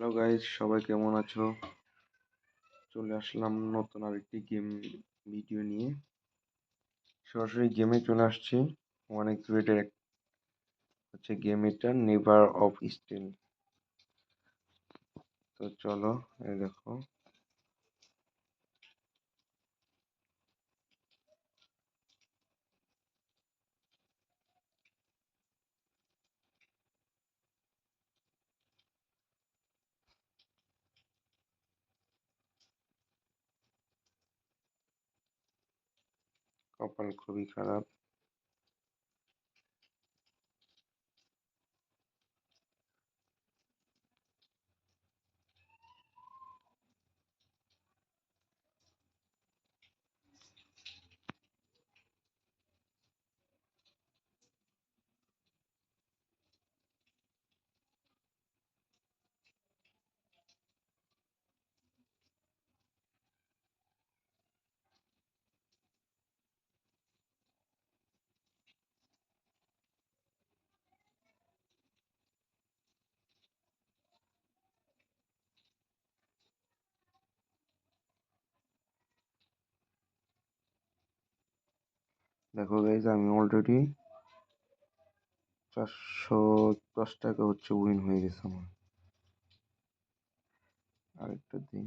Hello guys সবাই কেমন আছো? চলে আসলাম নতুন আরেকটি গেম ভিডিও নিয়ে। সরাসরি গেমে চলে আসছি। অনেক রেটের হচ্ছে গেম এটা নেভার অফ স্টিল তো চলো, এই দেখো। কপাল খুবই খারাপ দেখো গাইজ আমি অলরেডি চারশো দশ টাকা হচ্ছে উইন হয়ে গেছে আমার। আরেকটা দিন।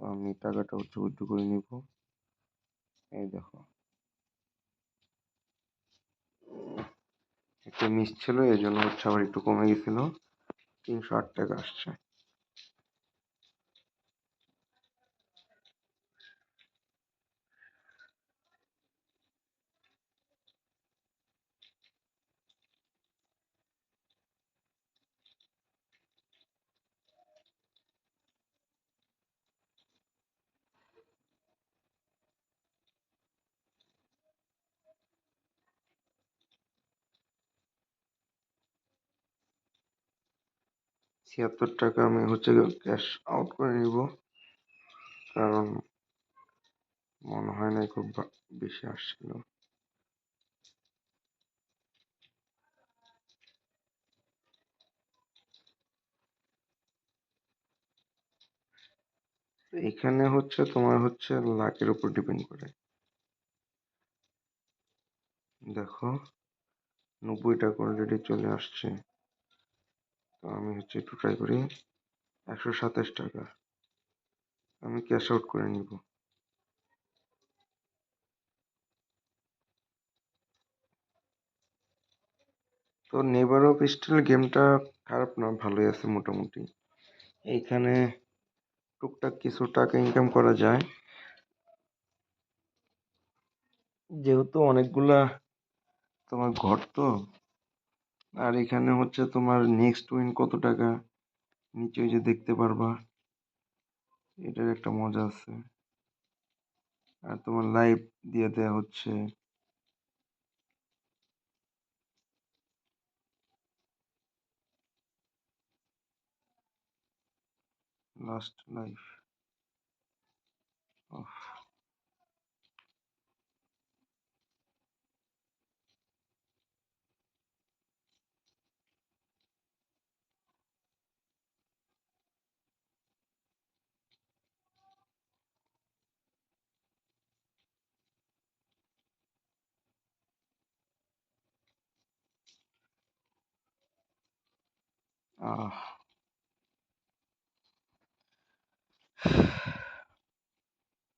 তো আমি টাকাটা হচ্ছে উইথড্র করে নিব। এই দেখো। একটা মিস ছিল এই জন্য হচ্ছে আবার একটু কমে গেছিল। তিনশো আট টাকা আসছে। ছিয়াত্তর টাকা আমি হচ্ছে ক্যাশ আউট করে নিব। কারণ মনে হয় না খুব বেশি আসছিল। এখানে হচ্ছে তোমার হচ্ছে লাকের উপর ডিপেন্ড করে। দেখো নব্বই টাকা অলরেডি চলে আসছে তো আমি হচ্ছে একটু ট্রাই করি। একশো সাতাশ টাকা। আমি ক্যাশ আউট করে নিব। তো নেভার অফ স্টিল গেমটা খারাপ না, ভালোই আছে মোটামুটি। এইখানে টুকটাক কিছু টাকা ইনকাম করা যায়। যেহেতু অনেকগুলা তোমার ঘর তো আর এখানে হচ্ছে তোমার নেক্সট উইন কত টাকা? নিচে যে দেখতে পারবা। এটার একটা মজা আছে। আর তোমার লাইভ দিয়ে দেওয়া হচ্ছে। লাস্ট লাইফ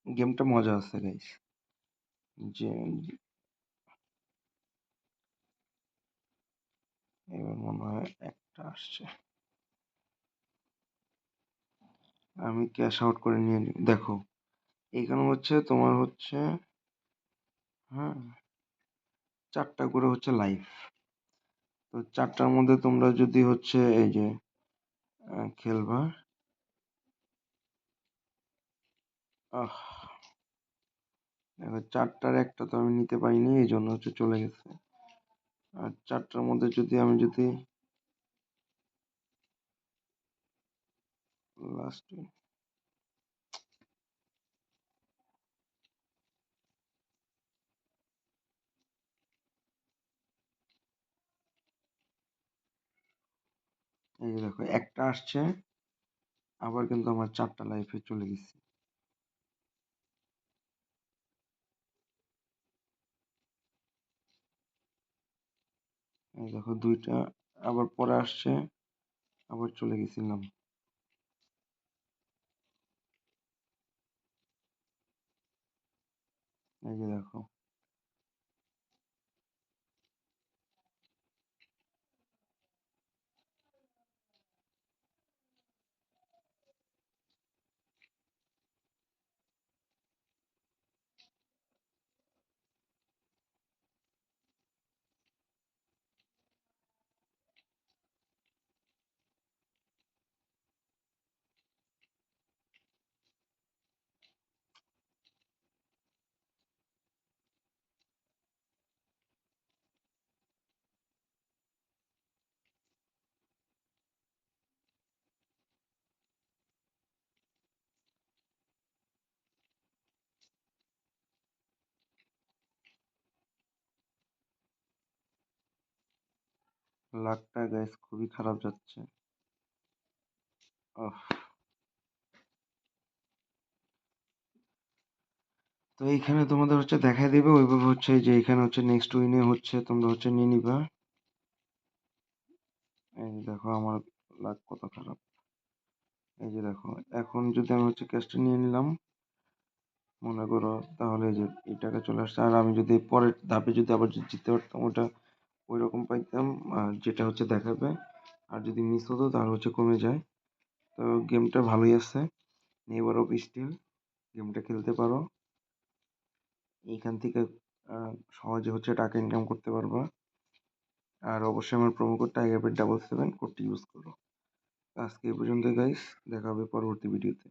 গেমটা মজা আছে গাইস যে এবার মনে হয় একটা আসছে। আমি ক্যাশ আউট করে নিয়ে নিই দেখো এইখানে হচ্ছে তোমার হচ্ছে হ্যাঁ চারটা করে হচ্ছে লাইফ তো চারটার মধ্যে তোমরা যদি হচ্ছে এই যে খেলবা। দেখো চারটার একটা তো আমি নিতে পারিনি, এই জন্য হচ্ছে চলে গেছে। আর চারটার মধ্যে যদি আমি যদি লাস্টে এই যে দেখো, একটা আসছে, আবার কিন্তু আমার চারটা লাইফে চলে গেছি। এই দেখো, দুইটা আবার পরে আসছে, আবার চলে গেছিলাম। এই যে দেখো। লাকটা গাইস খুবই খারাপ যাচ্ছে। তো এইখানে তোমাদের হচ্ছে দেখাই দেবে, ওইভাবে হচ্ছে যে এখানে হচ্ছে নেক্সট উইনে হচ্ছে তোমরা হচ্ছে নিয়ে নিবা। এই যে দেখো আমার লাক কত খারাপ। এই যে দেখো, এখন যদি আমি হচ্ছে ক্যাশটা নিয়ে নিলাম, মনে করো তাহলে এই যে এই টাকা চলে আসছে। আর আমি যদি পরের ধাপে যদি আবার যদি জিততে পারতাম, ওটা ওই রকম পাইতাম, আর যেটা হচ্ছে দেখাবে। আর যদি মিস হতো তাহলে হচ্ছে কমে যায়। তো গেমটা ভালোই আছে। নেভার অফ স্টিল গেমটা খেলতে পারো। এইখান থেকে সহজে হচ্ছে টাকা ইনকাম করতে পারবা। আর অবশ্যই আমার promo code tiger double seven কোডটি ইউজ করো। আজকে এই পর্যন্ত গাইস দেখা হবে পরবর্তী ভিডিওতে